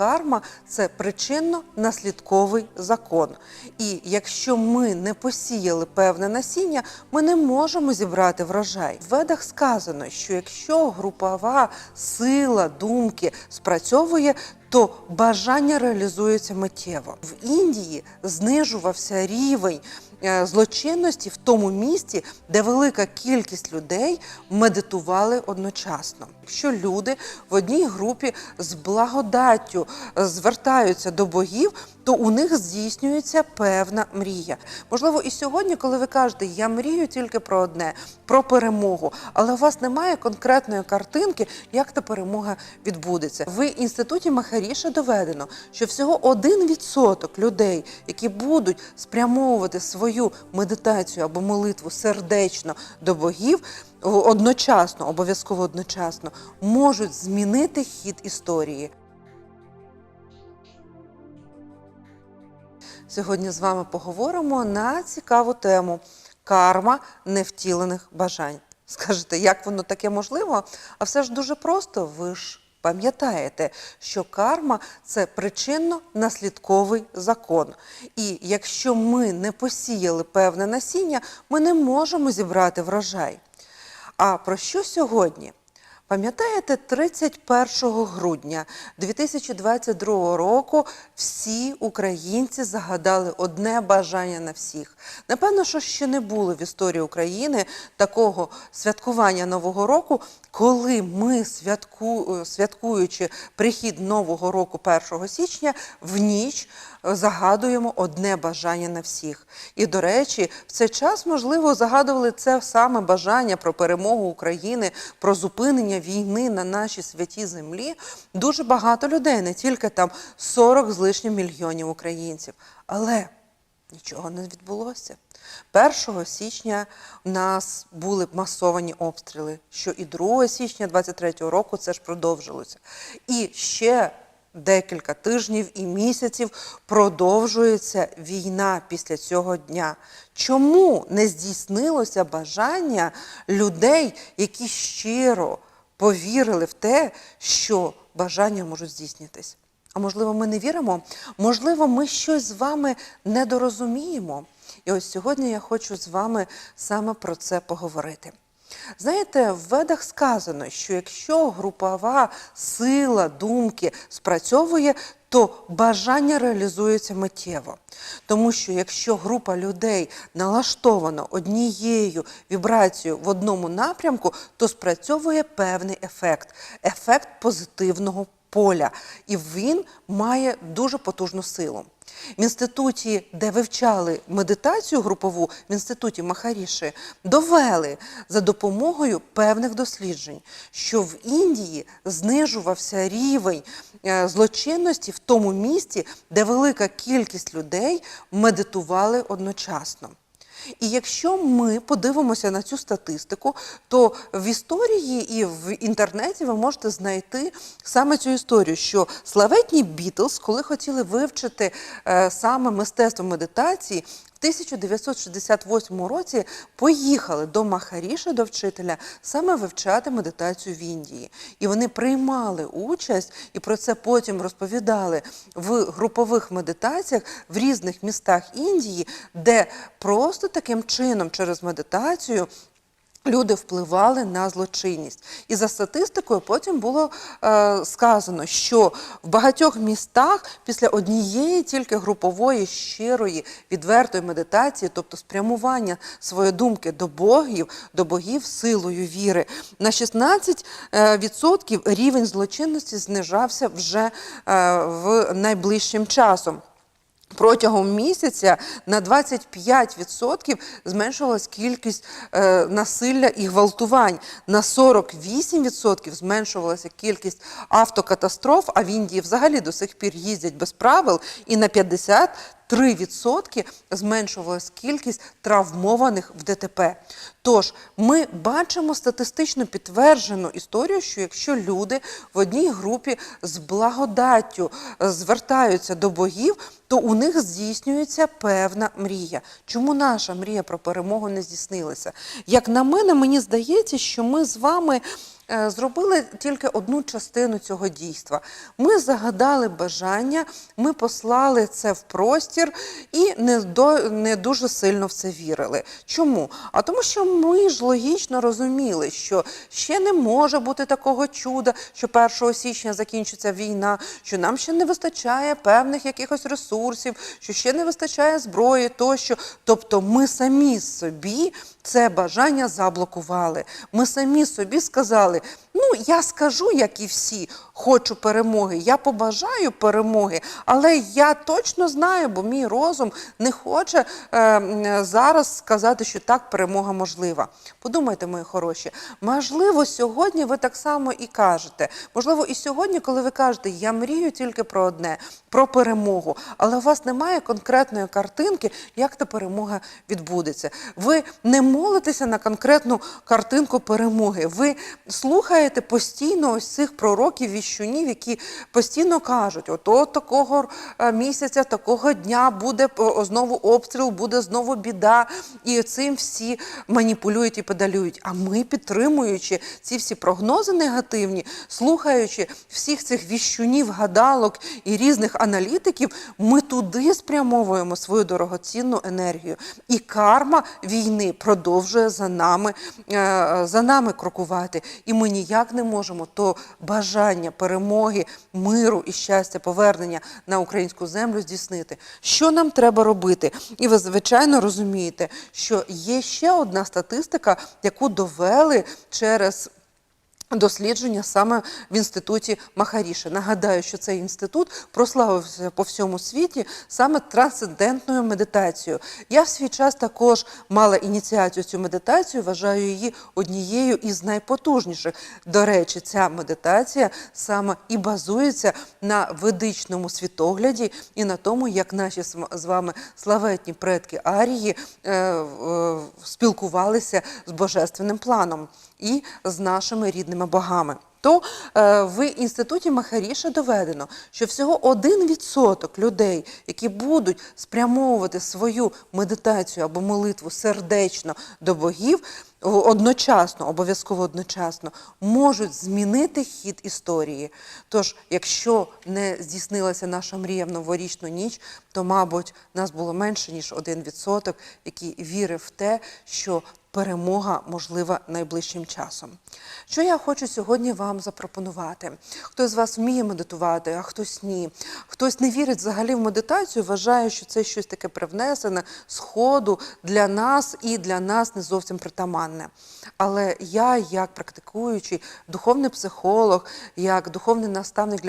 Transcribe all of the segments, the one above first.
карма це причинно-наслідковий закон. І якщо ми не посіяли певне насіння, ми не можемо зібрати врожай. В ведах сказано, що якщо групова сила думки спрацьовує, то бажання реалізується миттєво. В Індії знижувався рівень е, злочинності в тому місті, де велика кількість людей медитували одночасно. Якщо люди в одній групі з благодаттю е, звертаються до богів, то у них здійснюється певна мрія. Можливо, і сьогодні, коли ви кажете, я мрію тільки про одне, про перемогу, але у вас немає конкретної картинки, як та перемога відбудеться. В інституті Махаріша доведено, що всього 1% людей, які будуть спрямовувати свою медитацію або молитву сердечно до богів, одночасно, обов'язково одночасно, можуть змінити хід історії. Сьогодні з вами поговоримо на цікаву тему карма невтілених бажань. Скажете, як воно таке можливо? А все ж дуже просто. Ви ж пам'ятаєте, що карма це причинно-наслідковий закон. І якщо ми не посіяли певне насіння, ми не можемо зібрати врожай. А про що сьогодні? Пам'ятаєте, 31 грудня 2022 року всі українці загадали одне бажання на всіх. Напевно, що ще не було в історії України такого святкування Нового року, коли ми, святку, святкуючи прихід Нового року 1 січня, в ніч загадуємо одне бажання на всіх. І, до речі, в цей час, можливо, загадували це саме бажання про перемогу України, про зупинення війни на нашій святій землі. Дуже багато людей, не тільки там 40 з лишнім мільйонів українців. Але нічого не відбулося. 1 січня у нас були масовані обстріли, що і 2 січня 23 року це ж продовжилося. І ще декілька тижнів і місяців продовжується війна після цього дня. Чому не здійснилося бажання людей, які щиро повірили в те, що бажання можуть здійснитись? А можливо, ми не віримо? Можливо, ми щось з вами недорозуміємо. І ось сьогодні я хочу з вами саме про це поговорити. Знаєте, в ведах сказано, що якщо групова сила думки спрацьовує, то бажання реалізується миттєво. Тому що якщо група людей налаштована однією вібрацією в одному напрямку, то спрацьовує певний ефект ефект позитивного поля, і він має дуже потужну силу. В інституті, де вивчали медитацію групову, в інституті Махаріші, довели за допомогою певних досліджень, що в Індії знижувався рівень е, злочинності в тому місті, де велика кількість людей медитували одночасно. І якщо ми подивимося на цю статистику, то в історії і в інтернеті ви можете знайти саме цю історію, що славетні Бітлз, коли хотіли вивчити е, саме мистецтво медитації, 1968 році поїхали до Махаріша, до вчителя, саме вивчати медитацію в Індії. І вони приймали участь і про це потім розповідали в групових медитаціях в різних містах Індії, де просто таким чином через медитацію. Люди впливали на злочинність, і за статистикою потім було е, сказано, що в багатьох містах після однієї тільки групової щирої відвертої медитації, тобто спрямування своєї думки до богів, до богів силою віри, на 16% е, рівень злочинності знижався вже е, в найближчим часом. Протягом місяця на 25% зменшувалась кількість е, насилля і гвалтувань. На 48% зменшувалася кількість автокатастроф, а в Індії взагалі до сих пір їздять без правил, і на 50% 3% зменшувалась кількість травмованих в ДТП. Тож ми бачимо статистично підтверджену історію, що якщо люди в одній групі з благодаттю звертаються до богів, то у них здійснюється певна мрія. Чому наша мрія про перемогу не здійснилася? Як на мене, мені здається, що ми з вами е, зробили тільки одну частину цього дійства. Ми загадали бажання, ми послали це в простір і не, до, не дуже сильно в це вірили. Чому? А тому, що ми ж логічно розуміли, що ще не може бути такого чуда, що 1 січня закінчиться війна, що нам ще не вистачає певних якихось ресурсів, що ще не вистачає зброї тощо. Тобто ми самі собі це бажання заблокували. Ми самі собі сказали: ну я скажу, як і всі, хочу перемоги, я побажаю перемоги, але я точно знаю, бо мій розум не хоче е, зараз сказати, що так перемога можлива. Подумайте, мої хороші, можливо, сьогодні ви так само і кажете. Можливо, і сьогодні, коли ви кажете, я мрію тільки про одне, про перемогу, але у вас немає конкретної картинки, як та перемога відбудеться. Ви не молитеся на конкретну картинку перемоги. Ви слухаєте постійно ось цих пророків віщунів, які постійно кажуть: ото такого е, місяця, такого дня буде е, знову обстріл, буде знову біда. І цим всі маніпулюють і педалюють. А ми, підтримуючи ці всі прогнози негативні, слухаючи всіх цих віщунів, гадалок і різних аналітиків, ми туди спрямовуємо свою дорогоцінну енергію. І карма війни продовжує за нами, е, за нами крокувати. І ми ніяк не можемо то бажання перемоги, миру і щастя, повернення на українську землю здійснити. Що нам треба робити? І ви звичайно розумієте, що є ще одна статистика, яку довели через. Дослідження саме в інституті Махаріша. Нагадаю, що цей інститут прославився по всьому світі саме трансцендентною медитацією. Я в свій час також мала ініціацію цю медитацію, вважаю її однією із найпотужніших. До речі, ця медитація саме і базується на ведичному світогляді і на тому, як наші з вами славетні предки Арії е, е, спілкувалися з божественним планом і з нашими рідними богами. То е, в інституті Махаріша доведено, що всього 1% людей, які будуть спрямовувати свою медитацію або молитву сердечно до богів, одночасно, обов'язково одночасно, можуть змінити хід історії. Тож, якщо не здійснилася наша мрія в новорічну ніч, то, мабуть, нас було менше ніж 1%, який вірив в те, що перемога можлива найближчим часом. Що я хочу сьогодні вам запропонувати? Хтось з вас вміє медитувати, а хтось ні. Хтось не вірить взагалі в медитацію, вважає, що це щось таке привнесене з ходу для нас і для нас не зовсім притаманне. Але я, як практикуючий духовний психолог, як духовний наставник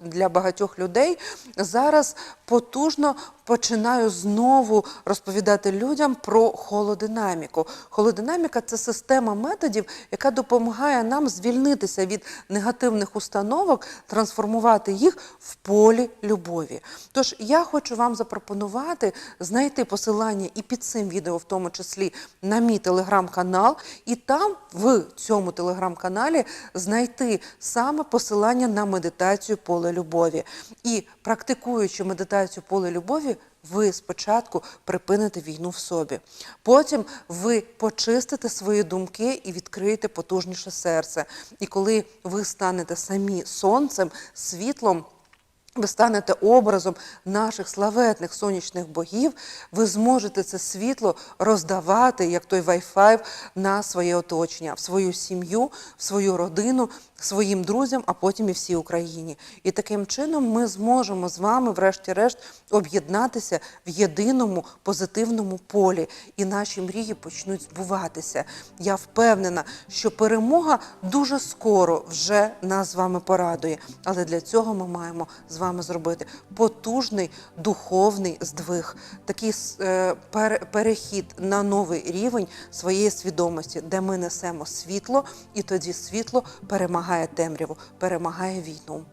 для багатьох людей, зараз потужно починаю знову розповідати людям про холодинаміку. Холодинаміка це система методів, яка допомагає нам звільнитися від негативних установок, трансформувати їх в полі любові. Тож я хочу вам запропонувати знайти посилання і під цим відео, в тому числі на мій телеграм-канал, і там в цьому телеграм-каналі знайти саме посилання на медитацію поле любові. І практикуючи медитацію поле любові, ви спочатку припините війну в собі. Потім ви почистите свої думки і відкриєте потужніше серце. І коли ви станете самі сонцем, світлом. Ви станете образом наших славетних сонячних богів, ви зможете це світло роздавати, як той Wi-Fi, на своє оточення, в свою сім'ю, в свою родину, своїм друзям, а потім і всій Україні. І таким чином ми зможемо з вами, врешті-решт, об'єднатися в єдиному позитивному полі, і наші мрії почнуть збуватися. Я впевнена, що перемога дуже скоро вже нас з вами порадує. Але для цього ми маємо з вами зробити потужний духовний здвиг, такий е, перехід на новий рівень своєї свідомості, де ми несемо світло, і тоді світло перемагає темряву, перемагає війну.